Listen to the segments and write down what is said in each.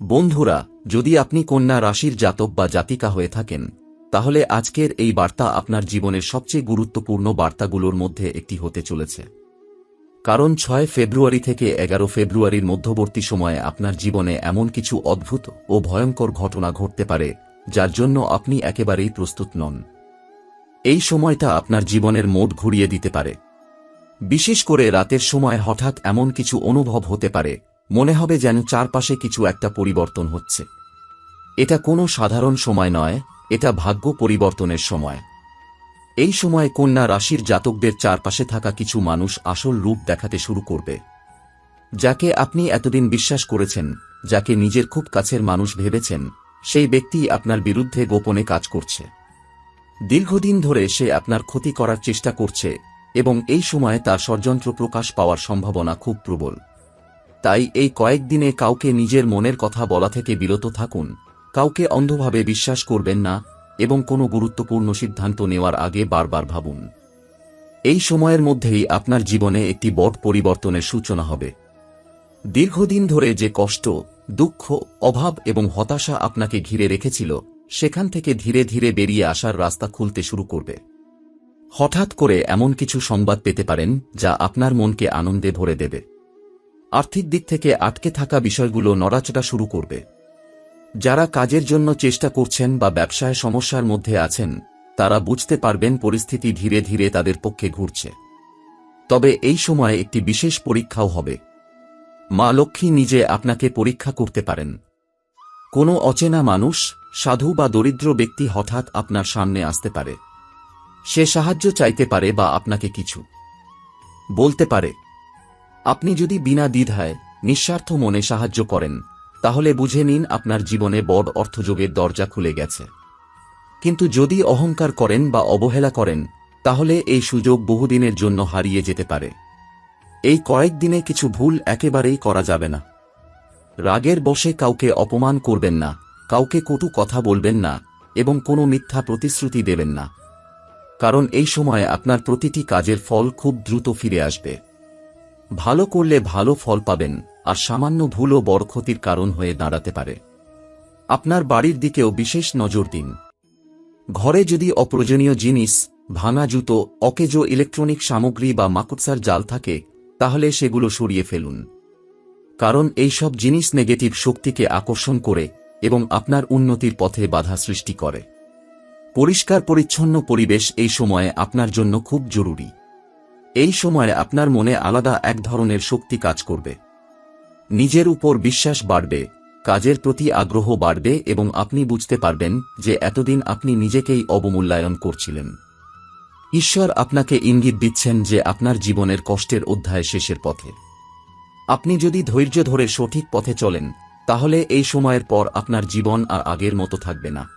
বন্ধুরা, যদি আপনি কন্যা রাশির জাতক বা জাতিকা হয়ে থাকেন, তাহলে আজকের এই বার্তা আপনার জীবনের সবচেয়ে গুরুত্বপূর্ণ বার্তাগুলোর মধ্যে একটি হতে চলেছে। কারণ ছয় ফেব্রুয়ারি থেকে এগারো ফেব্রুয়ারির মধ্যবর্তী সময়ে আপনার জীবনে এমন কিছু অদ্ভুত ও ভয়ঙ্কর ঘটনা ঘটতে পারে, যার জন্য আপনি একেবারেই প্রস্তুত নন। এই সময়টা আপনার জীবনের মোড ঘুরিয়ে দিতে পারে। বিশেষ করে রাতের সময় হঠাৎ এমন কিছু অনুভব হতে পারে মনে হবে যেন চারপাশে কিছু একটা পরিবর্তন হচ্ছে। এটা কোনো সাধারণ সময় নয়, এটা ভাগ্য পরিবর্তনের সময়। এই সময় কন্যা রাশির জাতকদের চারপাশে থাকা কিছু মানুষ আসল রূপ দেখাতে শুরু করবে। যাকে আপনি এতদিন বিশ্বাস করেছেন, যাকে নিজের খুব কাছের মানুষ ভেবেছেন, সেই ব্যক্তি আপনার বিরুদ্ধে গোপনে কাজ করছে। দীর্ঘদিন ধরে সে আপনার ক্ষতি করার চেষ্টা করছে এবং এই সময়ে তার ষড়যন্ত্র প্রকাশ পাওয়ার সম্ভাবনা খুব প্রবল। তাই এই কয়েকদিনে কাউকে নিজের মনের কথা বলা থেকে বিরত থাকুন। কাউকে অন্ধভাবে বিশ্বাস করবেন না এবং কোনো গুরুত্বপূর্ণ সিদ্ধান্ত নেওয়ার আগে বারবার ভাবুন। এই সময়ের মধ্যেই আপনার জীবনে একটি বট পরিবর্তনের সূচনা হবে। দীর্ঘদিন ধরে যে কষ্ট, দুঃখ, অভাব এবং হতাশা আপনাকে ঘিরে রেখেছিল, সেখান থেকে ধীরে ধীরে বেরিয়ে আসার রাস্তা খুলতে শুরু করবে। হঠাৎ করে এমন কিছু সংবাদ পেতে পারেন যা আপনার মনকে আনন্দে ভরে দেবে। আর্থিক দিক থেকে আটকে থাকা বিষয়গুলো নড়াচড়া শুরু করবে। যারা কাজের জন্য চেষ্টা করছেন বা ব্যবসায় সমস্যার মধ্যে আছেন, তারা বুঝতে পারবেন পরিস্থিতি ধীরে ধীরে তাদের পক্ষে ঘুরছে। তবে এই সময়ে একটি বিশেষ পরীক্ষাও হবে। মা লক্ষ্মী নিজে আপনাকে পরীক্ষা করতে পারেন। কোনো অচেনা মানুষ, সাধু বা দরিদ্র ব্যক্তি হঠাৎ আপনার সামনে আসতে পারে। সে সাহায্য চাইতে পারে বা আপনাকে কিছু বলতে পারে। আপনি যদি বিনা দ্বিধায়, নিঃস্বার্থ মনে সাহায্য করেন, তাহলে বুঝে নিন আপনার জীবনে বড় অর্থযোগের দরজা খুলে গেছে। কিন্তু যদি অহংকার করেন বা অবহেলা করেন, তাহলে এই সুযোগ বহুদিনের জন্য হারিয়ে যেতে পারে। এই কয়েকদিনে কিছু ভুল একেবারেই করা যাবে না। রাগের বসে কাউকে অপমান করবেন না, কাউকে কটু কথা বলবেন না, এবং কোনো মিথ্যা প্রতিশ্রুতি দেবেন না। কারণ এই সময়ে আপনার প্রতিটি কাজের ফল খুব দ্রুত ফিরে আসবে। ভালো করলে ভালো ফল পাবেন, আর সামান্য ভুলও বড় ক্ষতির কারণ হয়ে দাঁড়াতে পারে। আপনার বাড়ির দিকেও বিশেষ নজর দিন। ঘরে যদি অপ্রয়োজনীয় জিনিস, ভাঙা জুতো, অকেজো ইলেকট্রনিক সামগ্রী বা মাকুৎসার জাল থাকে, তাহলে সেগুলো সরিয়ে ফেলুন। কারণ এই সব জিনিস নেগেটিভ শক্তিকে আকর্ষণ করে এবং আপনার উন্নতির পথে বাধা সৃষ্টি করে। পরিষ্কার পরিচ্ছন্ন পরিবেশ এই সময়ে আপনার জন্য খুব জরুরি। এই সময়ে আপনার মনে আলাদা এক ধরনের শক্তি কাজ করবে। নিজের উপর বিশ্বাস বাড়বে, কাজের প্রতি আগ্রহ বাড়বে এবং আপনি বুঝতে পারবেন যে এতদিন আপনি নিজেকেই অবমূল্যায়ন করছিলেন। ঈশ্বর আপনাকে ইঙ্গিত দিচ্ছেন যে আপনার জীবনের কষ্টের অধ্যায় শেষের পথে। আপনি যদি ধৈর্য ধরে সঠিক পথে চলেন, তাহলে এই সময়ের পর আপনার জীবন আর আগের মতো থাকবে না।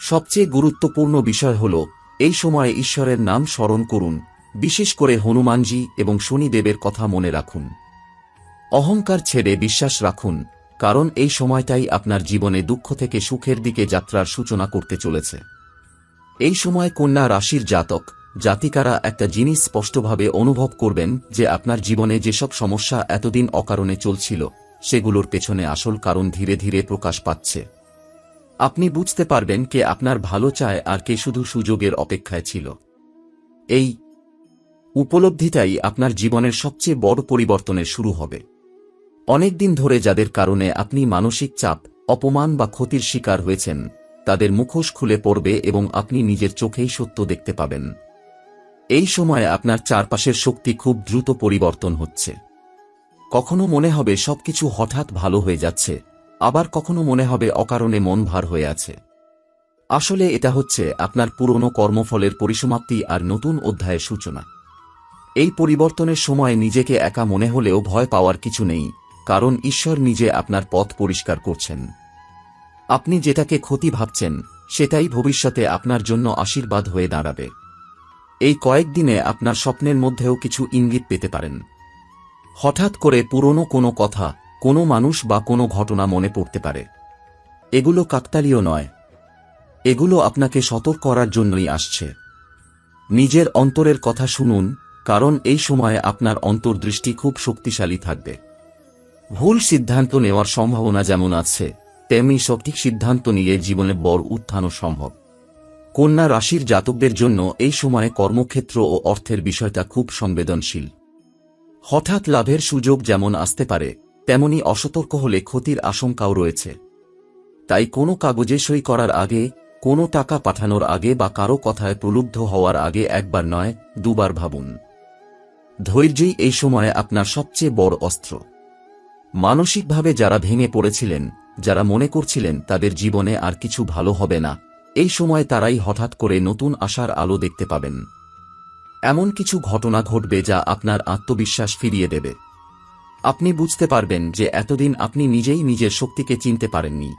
সবচেয়ে গুরুত্বপূর্ণ বিষয় হল, এই সময়ে ঈশ্বরের নাম স্মরণ করুন বিশেষ করে হনুমানজি এবং শনিদেবের কথা মনে রাখুন। অহংকার ছেড়ে বিশ্বাস রাখুন, কারণ এই সময়টাই আপনার জীবনে দুঃখ থেকে সুখের দিকে যাত্রার সূচনা করতে চলেছে। এই সময় কন্যা রাশির জাতক, জাতিকারা একটা জিনিস স্পষ্টভাবে অনুভব করবেন যে আপনার জীবনে যেসব সমস্যা এতদিন অকারণে চলছিল, সেগুলোর পেছনে আসল কারণ ধীরে ধীরে প্রকাশ পাচ্ছে। আপনি বুঝতে পারবেন কে আপনার ভালো চায় আর কে শুধু সুযোগের অপেক্ষায় ছিল। এই উপলব্ধিটাই আপনার জীবনের সবচেয়ে বড় পরিবর্তনের শুরু হবে। অনেকদিন ধরে যাদের কারণে আপনি মানসিক চাপ, অপমান বা ক্ষতির শিকার হয়েছেন, তাদের মুখোশ খুলে পড়বে এবং আপনি নিজের চোখেই সত্য দেখতে পাবেন। এই সময়ে আপনার চারপাশের শক্তি খুব দ্রুত পরিবর্তন হচ্ছে। কখনো মনে হবে সবকিছু হঠাৎ ভালো হয়ে যাচ্ছে, আবার কখনো মনে হবে অকারণে মন ভার হয়ে আছে। আসলে এটা হচ্ছে আপনার পুরনো কর্মফলের পরিসমাপ্তি আর নতুন অধ্যায়ের সূচনা। এই পরিবর্তনের সময় নিজেকে একা মনে হলেও ভয় পাওয়ার কিছু নেই, কারণ ঈশ্বর নিজে আপনার পথ পরিষ্কার করছেন। আপনি যেটাকে ক্ষতি ভাবছেন, সেটাই ভবিষ্যতে আপনার জন্য আশীর্বাদ হয়ে দাঁড়াবে। এই কয়েকদিনে আপনার স্বপ্নের মধ্যেও কিছু ইঙ্গিত পেতে পারেন। হঠাৎ করে পুরনো কোনো কথা, কোনো মানুষ বা কোনো ঘটনা মনে পড়তে পারে। এগুলো কাকতালীয় নয়। এগুলো আপনাকে সতর্ক করার জন্যই আসছে। নিজের অন্তরের কথা শুনুন কারণ এই সময়ে আপনার অন্তর্দৃষ্টি খুব শক্তিশালী থাকবে। ভুল সিদ্ধান্ত নেওয়ার সম্ভাবনা যেমন আছে, তেমনি সঠিক সিদ্ধান্ত নিয়ে জীবনে বড় উত্থানও সম্ভব। কন্যা রাশির জাতকদের জন্য এই সময়ে কর্মক্ষেত্র ও অর্থের বিষয়টা খুব সংবেদনশীল। হঠাৎ লাভের সুযোগ যেমন আসতে পারে, তেমনি অসতর্ক হলে ক্ষতির আশঙ্কাও রয়েছে। তাই কোনো কাগজে সই করার আগে, কোনো টাকা পাঠানোর আগে বা কারও কথায় প্রলুব্ধ হওয়ার আগে একবার নয়, দুবার ভাবুন। ধৈর্যই এই সময়ে আপনার সবচেয়ে বড় অস্ত্র। মানসিকভাবে যারা ভেঙে পড়েছিলেন, যারা মনে করছিলেন তাদের জীবনে আর কিছু ভালো হবে না, এই সময় তারাই হঠাৎ করে নতুন আশার আলো দেখতে পাবেন। এমন কিছু ঘটনা ঘটবে যা আপনার আত্মবিশ্বাস ফিরিয়ে দেবে। আপনি বুঝতে পারবেন যে এতদিন আপনি নিজেই নিজের শক্তিকে চিনতে পারেননি।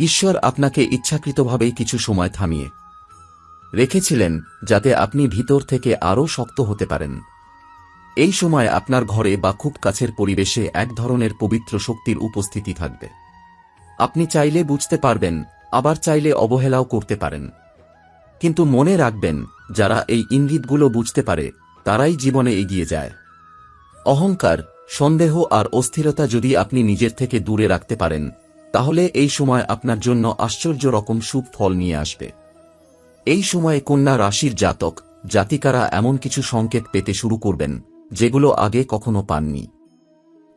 ঈশ্বর আপনাকে ইচ্ছাকৃতভাবেই কিছু সময় থামিয়ে রেখেছিলেন যাতে আপনি ভিতর থেকে আরও শক্ত হতে পারেন। এই সময় আপনার ঘরে বা খুব কাছের পরিবেশে এক ধরনের পবিত্র শক্তির উপস্থিতি থাকবে। আপনি চাইলে বুঝতে পারবেন, আবার চাইলে অবহেলাও করতে পারেন। কিন্তু মনে রাখবেন, যারা এই ইঙ্গিতগুলো বুঝতে পারে, তারাই জীবনে এগিয়ে যায়। অহংকার, সন্দেহ আর অস্থিরতা যদি আপনি নিজের থেকে দূরে রাখতে পারেন, তাহলে এই সময় আপনার জন্য আশ্চর্য রকম সুখ ফল নিয়ে আসবে। এই সময়ে কন্যা রাশির জাতক, জাতিকারা এমন কিছু সংকেত পেতে শুরু করবেন। যেগুলো আগে কখনো পাননি।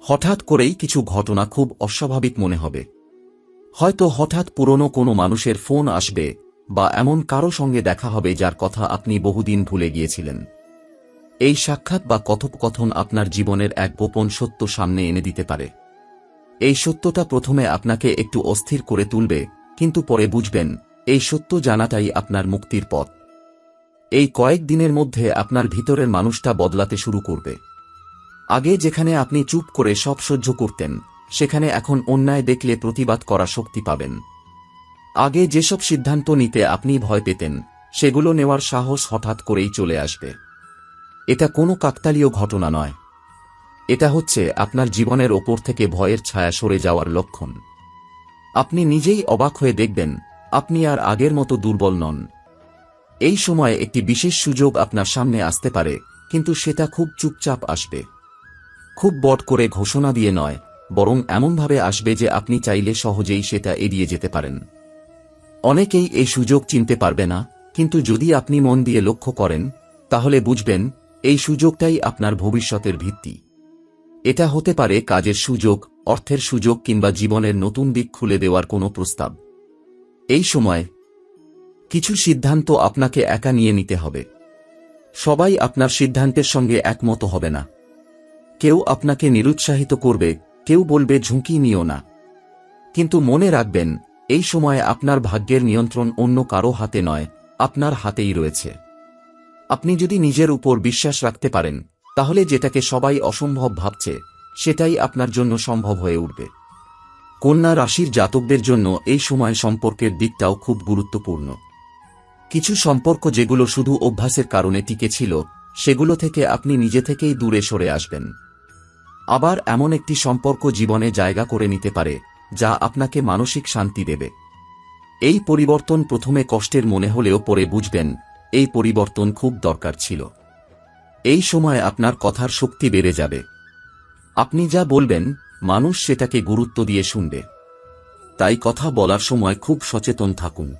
হঠাৎ করেই কিছু ঘটনা খুব অস্বাভাবিক মনে হবে। হয়তো হঠাৎ পুরনো কোনো মানুষের ফোন আসবে বা এমন কারও সঙ্গে দেখা হবে যার কথা আপনি বহুদিন ভুলে গিয়েছিলেন। এই সাক্ষাৎ বা কথোপকথন আপনার জীবনের এক গোপন সত্য সামনে এনে দিতে পারে। এই সত্যটা প্রথমে আপনাকে একটু অস্থির করে তুলবে, কিন্তু পরে বুঝবেন, এই সত্য জানাটাই আপনার মুক্তির পথ। এই কয়েক দিনের মধ্যে আপনার ভিতরের মানুষটা বদলাতে শুরু করবে। আগে যেখানে আপনি চুপ করে সব সহ্য করতেন, সেখানে এখন অন্যায় দেখলে প্রতিবাদ করা শক্তি পাবেন। আগে যেসব সিদ্ধান্ত নিতে আপনি ভয় পেতেন, সেগুলো নেওয়ার সাহস হঠাৎ করেই চলে আসবে। এটা কোনো কাকতালীয় ঘটনা নয়। এটা হচ্ছে আপনার জীবনের ওপর থেকে ভয়ের ছায়া সরে যাওয়ার লক্ষণ। আপনি নিজেই অবাক হয়ে দেখবেন, আপনি আর আগের মতো দুর্বল নন। এই সময়ে একটি বিশেষ সুযোগ আপনার সামনে আসতে পারে, কিন্তু সেটা খুব চুপচাপ আসবে। খুব বট করে ঘোষণা দিয়ে নয়, বরং এমনভাবে আসবে যে আপনি চাইলে সহজেই সেটা এড়িয়ে যেতে পারেন। অনেকেই এই সুযোগ চিনতে পারবে না, কিন্তু যদি আপনি মন দিয়ে লক্ষ্য করেন, তাহলে বুঝবেন, এই সুযোগটাই আপনার ভবিষ্যতের ভিত্তি। এটা হতে পারে কাজের সুযোগ, অর্থের সুযোগ কিংবা জীবনের নতুন দিক খুলে দেওয়ার কোনো প্রস্তাব। এই সময় কিছু সিদ্ধান্ত আপনাকে একা নিয়ে নিতে হবে। সবাই আপনার সিদ্ধান্তের সঙ্গে একমত হবে না। কেউ আপনাকে নিরুৎসাহিত করবে, কেউ বলবে ঝুঁকি নিও না। কিন্তু মনে রাখবেন, এই সময়ে আপনার ভাগ্যের নিয়ন্ত্রণ অন্য কারও হাতে নয়, আপনার হাতেই রয়েছে। আপনি যদি নিজের উপর বিশ্বাস রাখতে পারেন, তাহলে যেটাকে সবাই অসম্ভব ভাবছে, সেটাই আপনার জন্য সম্ভব হয়ে উঠবে। কন্যা রাশির জাতকদের জন্য এই সময় সম্পর্কের দিকটাও খুব গুরুত্বপূর্ণ। কিছু সম্পর্ক যেগুলো শুধু অভ্যাসের কারণে টিকে ছিল, সেগুলো থেকে আপনি নিজে থেকেই দূরে সরে আসবেন। আবার এমন একটি সম্পর্ক জীবনে জায়গা করে নিতে পারে, যা আপনাকে মানসিক শান্তি দেবে। এই পরিবর্তন প্রথমে কষ্টের মনে হলেও পরে বুঝবেন, এই পরিবর্তন খুব দরকার ছিল। এই সময় আপনার কথার শক্তি বেড়ে যাবে। আপনি যা বলবেন, মানুষ সেটাকে গুরুত্ব দিয়ে শুনবে। তাই কথা বলার সময় খুব সচেতন থাকুন।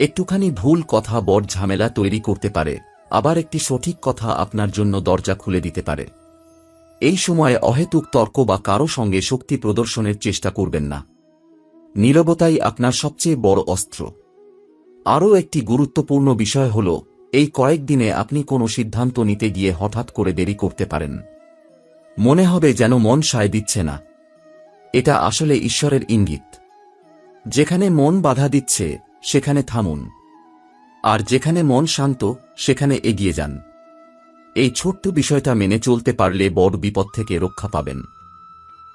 একটুখানি ভুল কথা বড় ঝামেলা তৈরি করতে পারে, আবার একটি সঠিক কথা আপনার জন্য দরজা খুলে দিতে পারে। এই সময়ে অহেতুক তর্ক বা কারও সঙ্গে শক্তি প্রদর্শনের চেষ্টা করবেন না। নীরবতাই আপনার সবচেয়ে বড় অস্ত্র। আরও একটি গুরুত্বপূর্ণ বিষয় হল, এই কয়েকদিনে আপনি কোনো সিদ্ধান্ত নিতে গিয়ে হঠাৎ করে দেরি করতে পারেন। মনে হবে যেন মন সায় দিচ্ছে না। এটা আসলে ঈশ্বরের ইঙ্গিত। যেখানে মন বাধা দিচ্ছে সেখানে থামুন। আর যেখানে মন শান্ত, সেখানে এগিয়ে যান। এই ছোট্ট বিষয়টা মেনে চলতে পারলে বড় বিপদ থেকে রক্ষা পাবেন।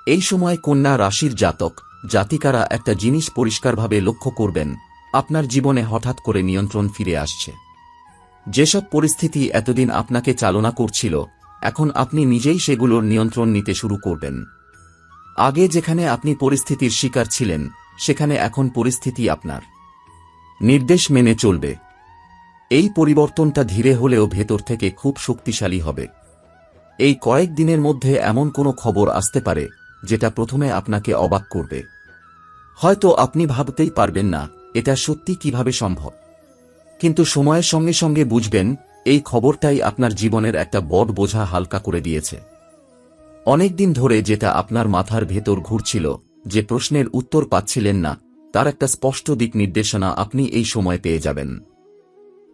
এই সময় কন্যা রাশির জাতক, জাতিকারা একটা জিনিস পরিষ্কারভাবে লক্ষ্য করবেন, আপনার জীবনে হঠাৎ করে নিয়ন্ত্রণ ফিরে আসছে। যেসব পরিস্থিতি এতদিন আপনাকে চালনা করছিল, এখন আপনি নিজেই সেগুলোর নিয়ন্ত্রণ নিতে শুরু করবেন। আগে যেখানে আপনি পরিস্থিতির শিকার ছিলেন, সেখানে এখন পরিস্থিতি আপনার। নির্দেশ মেনে চলবে। এই পরিবর্তনটা ধীরে হলেও ভেতর থেকে খুব শক্তিশালী হবে। এই কয়েক দিনের মধ্যে এমন কোনো খবর আসতে পারে, যেটা প্রথমে আপনাকে অবাক করবে। হয়তো আপনি ভাবতেই পারবেন না, এটা সত্যি কীভাবে সম্ভব। কিন্তু সময়ের সঙ্গে সঙ্গে বুঝবেন, এই খবরটাই আপনার জীবনের একটা বড় বোঝা হালকা করে দিয়েছে। অনেকদিন ধরে যেটা আপনার মাথার ভেতর ঘুরছিল, যে প্রশ্নের উত্তর পাচ্ছিলেন না তার একটা স্পষ্ট দিক নির্দেশনা আপনি এই সময় পেয়ে যাবেন।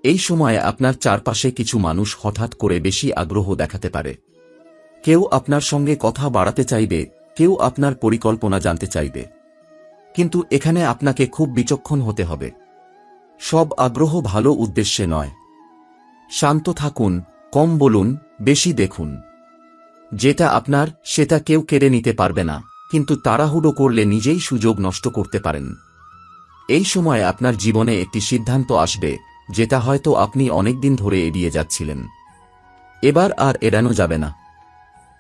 এই সময়ে আপনার চারপাশে কিছু মানুষ হঠাৎ করে বেশি আগ্রহ দেখাতে পারে। কেউ আপনার সঙ্গে কথা বাড়াতে চাইবে, কেউ আপনার পরিকল্পনা জানতে চাইবে। কিন্তু এখানে আপনাকে খুব বিচক্ষণ হতে হবে। সব আগ্রহ ভালো উদ্দেশ্যে নয়। শান্ত থাকুন, কম বলুন, বেশি দেখুন। যেটা আপনার, সেটা কেউ কেড়ে নিতে পারবে না, কিন্তু তাড়াহুড়ো করলে নিজেই সুযোগ নষ্ট করতে পারেন। এই সময় আপনার জীবনে একটি সিদ্ধান্ত আসবে, যেটা হয়তো আপনি অনেকদিন ধরে এড়িয়ে যাচ্ছিলেন। এবার আর এড়ানো যাবে না।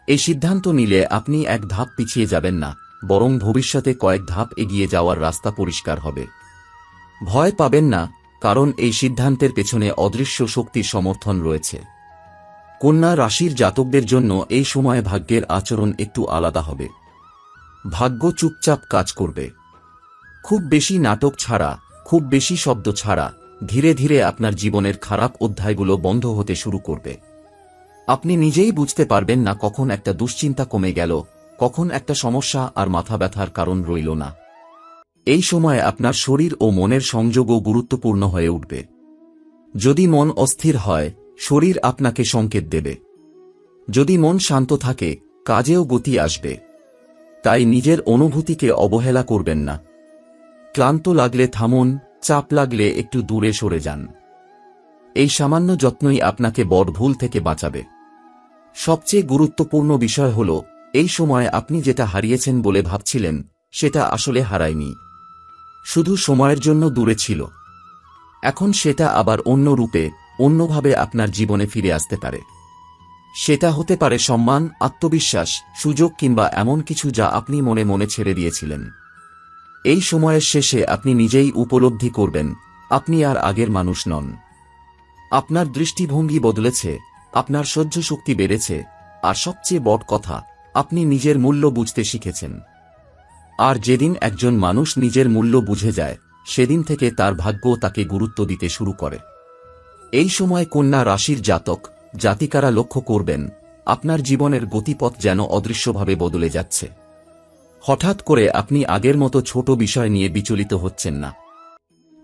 এই সিদ্ধান্ত নিলে আপনি এক ধাপ পিছিয়ে যাবেন না, বরং ভবিষ্যতে কয়েক ধাপ এগিয়ে যাওয়ার রাস্তা পরিষ্কার হবে। ভয় পাবেন না, কারণ এই সিদ্ধান্তের পেছনে অদৃশ্য শক্তির সমর্থন রয়েছে। কন্যা রাশির জাতকদের জন্য এই সময়ে ভাগ্যের আচরণ একটু আলাদা হবে। ভাগ্য চুপচাপ কাজ করবে। খুব বেশি নাটক ছাড়া, খুব বেশি শব্দ ছাড়া, ধীরে ধীরে আপনার জীবনের খারাপ অধ্যায়গুলো বন্ধ হতে শুরু করবে। আপনি নিজেই বুঝতে পারবেন না কখন একটা দুশ্চিন্তা কমে গেল, কখন একটা সমস্যা আর মাথা ব্যথার কারণ রইল না। এই সময় আপনার শরীর ও মনের সংযোগও গুরুত্বপূর্ণ হয়ে উঠবে। যদি মন অস্থির হয়, শরীর আপনাকে সংকেত দেবে। যদি মন শান্ত থাকে, কাজেও গতি আসবে। তাই নিজের অনুভূতিকে অবহেলা করবেন না। ক্লান্ত লাগলে থামুন, চাপ লাগলে একটু দূরে সরে যান। এই সামান্য যত্নই আপনাকে বড় ভুল থেকে বাঁচাবে। সবচেয়ে গুরুত্বপূর্ণ বিষয় হল, এই সময় আপনি যেটা হারিয়েছেন বলে ভাবছিলেন, সেটা আসলে হারায়নি। শুধু সময়ের জন্য দূরে ছিল। এখন সেটা আবার অন্য রূপে, অন্যভাবে আপনার জীবনে ফিরে আসতে পারে। সেটা হতে পারে সম্মান, আত্মবিশ্বাস, সুযোগ কিংবা এমন কিছু যা আপনি মনে মনে ছেড়ে দিয়েছিলেন। এই সময়ের শেষে আপনি নিজেই উপলব্ধি করবেন, আপনি আর আগের মানুষ নন। আপনার দৃষ্টিভঙ্গি বদলেছে, আপনার সহ্য শক্তি বেড়েছে, আর সবচেয়ে বড় কথা, আপনি নিজের মূল্য বুঝতে শিখেছেন। আর যেদিন একজন মানুষ নিজের মূল্য বুঝে যায়, সেদিন থেকে তার ভাগ্য তাকে গুরুত্ব দিতে শুরু করে। এই সময় কন্যা রাশির জাতক, জাতিকারা লক্ষ্য করবেন, আপনার জীবনের গতিপথ যেন অদৃশ্যভাবে বদলে যাচ্ছে। হঠাৎ করে আপনি আগের মতো ছোট বিষয় নিয়ে বিচলিত হচ্ছেন না।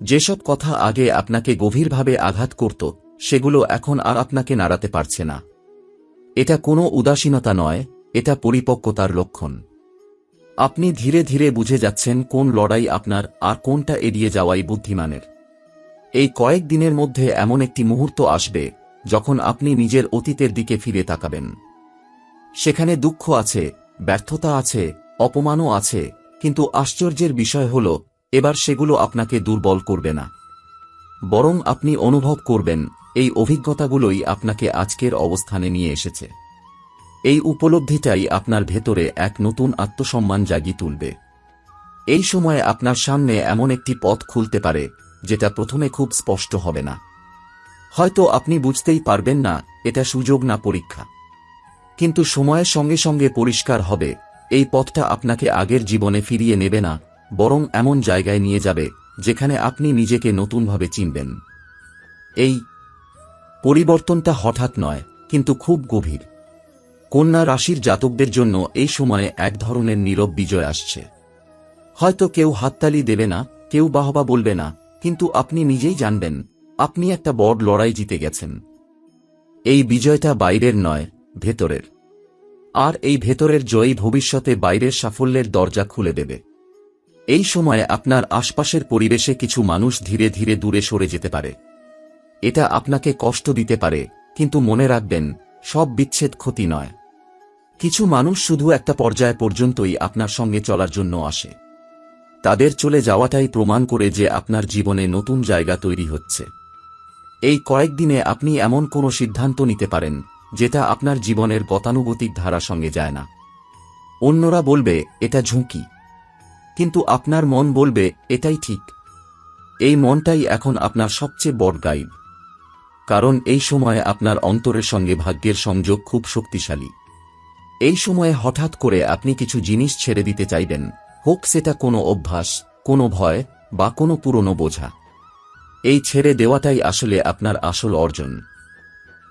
যেসব কথা আগে আপনাকে গভীরভাবে আঘাত করত, সেগুলো এখন আর আপনাকে নাড়াতে পারছে না। এটা কোনো উদাসীনতা নয়, এটা পরিপক্কতার লক্ষণ। আপনি ধীরে ধীরে বুঝে যাচ্ছেন কোন লড়াই আপনার আর কোনটা এড়িয়ে যাওয়াই বুদ্ধিমানের। এই কয়েক দিনের মধ্যে এমন একটি মুহূর্ত আসবে, যখন আপনি নিজের অতীতের দিকে ফিরে তাকাবেন। সেখানে দুঃখ আছে, ব্যর্থতা আছে অপমানও আছে, কিন্তু আশ্চর্যের বিষয় হল, এবার সেগুলো আপনাকে দুর্বল করবে না। বরং আপনি অনুভব করবেন, এই অভিজ্ঞতাগুলোই আপনাকে আজকের অবস্থানে নিয়ে এসেছে। এই উপলব্ধিটাই আপনার ভেতরে এক নতুন আত্মসম্মান জাগিয়ে তুলবে। এই সময়ে আপনার সামনে এমন একটি পথ খুলতে পারে, যেটা প্রথমে খুব স্পষ্ট হবে না। হয়তো আপনি বুঝতেই পারবেন না, এটা সুযোগ না পরীক্ষা। কিন্তু সময়ের সঙ্গে সঙ্গে পরিষ্কার হবে এই পথটা আপনাকে আগের জীবনে ফিরিয়ে নেবে না, বরং এমন জায়গায় নিয়ে যাবে, যেখানে আপনি নিজেকে নতুনভাবে চিনবেন। এই পরিবর্তনটা হঠাৎ নয়, কিন্তু খুব গভীর। কন্যা রাশির জাতকদের জন্য এই সময়ে এক ধরনের নীরব বিজয় আসছে। হয়তো কেউ হাততালি দেবে না, কেউ বাহবা বলবে না, কিন্তু আপনি নিজেই জানবেন, আপনি একটা বড় লড়াই জিতে গেছেন। এই বিজয়টা বাইরের নয়, ভেতরের। আর এই ভেতরের জয়ী ভবিষ্যতে বাইরের সাফল্যের দরজা খুলে দেবে। এই সময়ে আপনার আশপাশের পরিবেশে কিছু মানুষ ধীরে ধীরে দূরে সরে যেতে পারে। এটা আপনাকে কষ্ট দিতে পারে, কিন্তু মনে রাখবেন, সব বিচ্ছেদ ক্ষতি নয়। কিছু মানুষ শুধু একটা পর্যায় পর্যন্তই আপনার সঙ্গে চলার জন্য আসে। তাদের চলে যাওয়াটাই প্রমাণ করে যে আপনার জীবনে নতুন জায়গা তৈরি হচ্ছে। এই কয়েকদিনে আপনি এমন কোনো সিদ্ধান্ত নিতে পারেন যেটা আপনার জীবনের গতানুগতিক ধারা সঙ্গে যায় না। অন্যরা বলবে, এটা ঝুঁকি। কিন্তু আপনার মন বলবে, এটাই ঠিক। এই মনটাই এখন আপনার সবচেয়ে বড় গাইড কারণ এই সময় আপনার অন্তরের সঙ্গে ভাগ্যের সংযোগ খুব শক্তিশালী। এই সময়ে হঠাৎ করে আপনি কিছু জিনিস ছেড়ে দিতে চাইবেন, হোক সেটা কোনো অভ্যাস, কোনো ভয় বা কোনো পুরনো বোঝা। এই ছেড়ে দেওয়াটাই আসলে আপনার আসল অর্জন।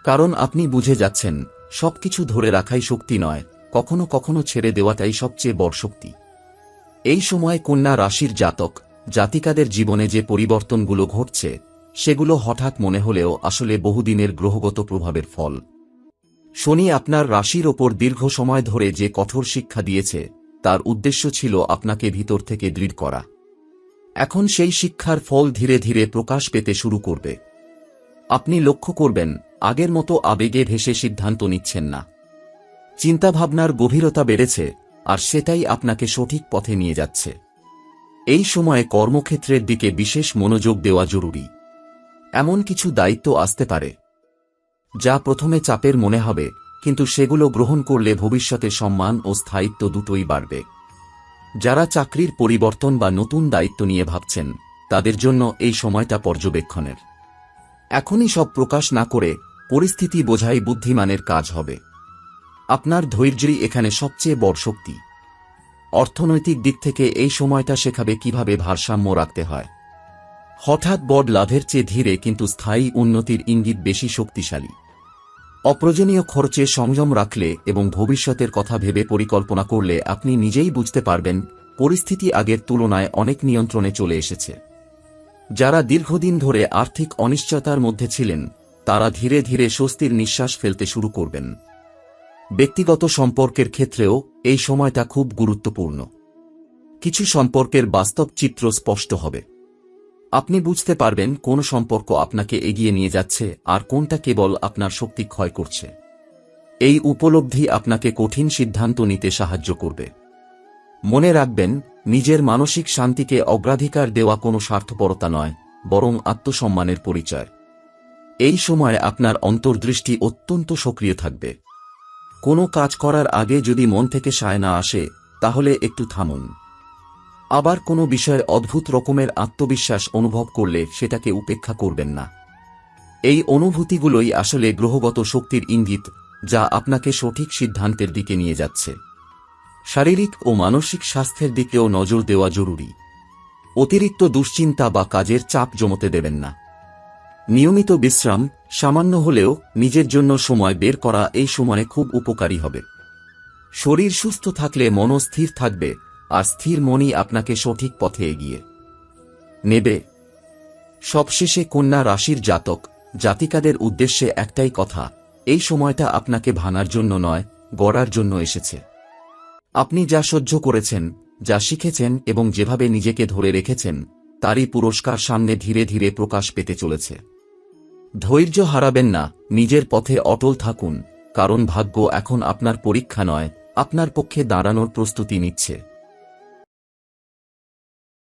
কারণ আপনি বুঝে যাচ্ছেন, সবকিছু ধরে রাখাই শক্তি নয়, কখনো কখনো ছেড়ে দেওয়াটাই সবচেয়ে বড় শক্তি। এই সময় কন্যা রাশির জাতক, জাতিকাদের জীবনে যে পরিবর্তনগুলো ঘটছে, সেগুলো হঠাৎ মনে হলেও আসলে বহুদিনের গ্রহগত প্রভাবের ফল। শনি আপনার রাশির ওপর দীর্ঘ সময় ধরে যে কঠোর শিক্ষা দিয়েছে, তার উদ্দেশ্য ছিল আপনাকে ভিতর থেকে দৃঢ় করা। এখন সেই শিক্ষার ফল ধীরে ধীরে প্রকাশ পেতে শুরু করবে। আপনি লক্ষ্য করবেন, আগের মতো আবেগে ভেসে সিদ্ধান্ত নিচ্ছেন না। চিন্তাভাবনার গভীরতা বেড়েছে, আর সেটাই আপনাকে সঠিক পথে নিয়ে যাচ্ছে। এই সময়ে কর্মক্ষেত্রের দিকে বিশেষ মনোযোগ দেওয়া জরুরি। এমন কিছু দায়িত্ব আসতে পারে, যা প্রথমে চাপের মনে হবে, কিন্তু সেগুলো গ্রহণ করলে ভবিষ্যতে সম্মান ও স্থায়িত্ব দুটোই বাড়বে। যারা চাকরির পরিবর্তন বা নতুন দায়িত্ব নিয়ে ভাবছেন, তাদের জন্য এই সময়টা পর্যবেক্ষণের। এখনই সব প্রকাশ না করে পরিস্থিতি বোঝাই বুদ্ধিমানের কাজ হবে। আপনার ধৈর্যই এখানে সবচেয়ে বড় শক্তি। অর্থনৈতিক দিক থেকে এই সময়টা শেখাবে কীভাবে ভারসাম্য রাখতে হয়। হঠাৎ বড় লাভের চেয়ে ধীরে কিন্তু স্থায়ী উন্নতির ইঙ্গিত বেশি শক্তিশালী। অপ্রয়োজনীয় খরচে সংযম রাখলে এবং ভবিষ্যতের কথা ভেবে পরিকল্পনা করলে আপনি নিজেই বুঝতে পারবেন, পরিস্থিতি আগের তুলনায় অনেক নিয়ন্ত্রণে চলে এসেছে। যারা দীর্ঘদিন ধরে আর্থিক অনিশ্চয়তার মধ্যে ছিলেন, তারা ধীরে ধীরে স্বস্তির নিঃশ্বাস ফেলতে শুরু করবেন। ব্যক্তিগত সম্পর্কের ক্ষেত্রেও এই সময়টা খুব গুরুত্বপূর্ণ। কিছু সম্পর্কের বাস্তব চিত্র স্পষ্ট হবে। আপনি বুঝতে পারবেন কোন সম্পর্ক আপনাকে এগিয়ে নিয়ে যাচ্ছে আর কোনটা কেবল আপনার শক্তি ক্ষয় করছে। এই উপলব্ধি আপনাকে কঠিন সিদ্ধান্ত নিতে সাহায্য করবে। মনে রাখবেন, নিজের মানসিক শান্তিকে অগ্রাধিকার দেওয়া কোনো স্বার্থপরতা নয়, বরং আত্মসম্মানের পরিচয়। এই সময় আপনার অন্তর্দৃষ্টি অত্যন্ত সক্রিয় থাকবে। কোনো কাজ করার আগে যদি মন থেকে সায় না আসে, তাহলে একটু থামুন। আবার কোনো বিষয়ে অদ্ভুত রকমের আত্মবিশ্বাস অনুভব করলে সেটাকে উপেক্ষা করবেন না। এই অনুভূতিগুলোই আসলে গ্রহগত শক্তির ইঙ্গিত, যা আপনাকে সঠিক সিদ্ধান্তের দিকে নিয়ে যাচ্ছে। শারীরিক ও মানসিক স্বাস্থ্যের দিকেও নজর দেওয়া জরুরি। অতিরিক্ত দুশ্চিন্তা বা কাজের চাপ জমতে দেবেন না। নিয়মিত বিশ্রাম সামান্য হলেও নিজের জন্য সময় বের করা এই সময়ে খুব উপকারী হবে। শরীর সুস্থ থাকলে মনও স্থির থাকবে আর স্থির মনই আপনাকে সঠিক পথে এগিয়ে নেবে। সবশেষে কন্যা রাশির জাতক, জাতিকাদের উদ্দেশ্যে একটাই কথা, এই সময়টা আপনাকে ভানার জন্য নয়, গড়ার জন্য এসেছে। আপনি যা সহ্য করেছেন, যা শিখেছেন এবং যেভাবে নিজেকে ধরে রেখেছেন, তারই পুরস্কার সামনে ধীরে ধীরে প্রকাশ পেতে চলেছে। ধৈর্য হারাবেন না, নিজের পথে অটল থাকুন, কারণ ভাগ্য এখন আপনার পরীক্ষা নয়, আপনার পক্ষে দাঁড়ানোর প্রস্তুতি নিচ্ছে।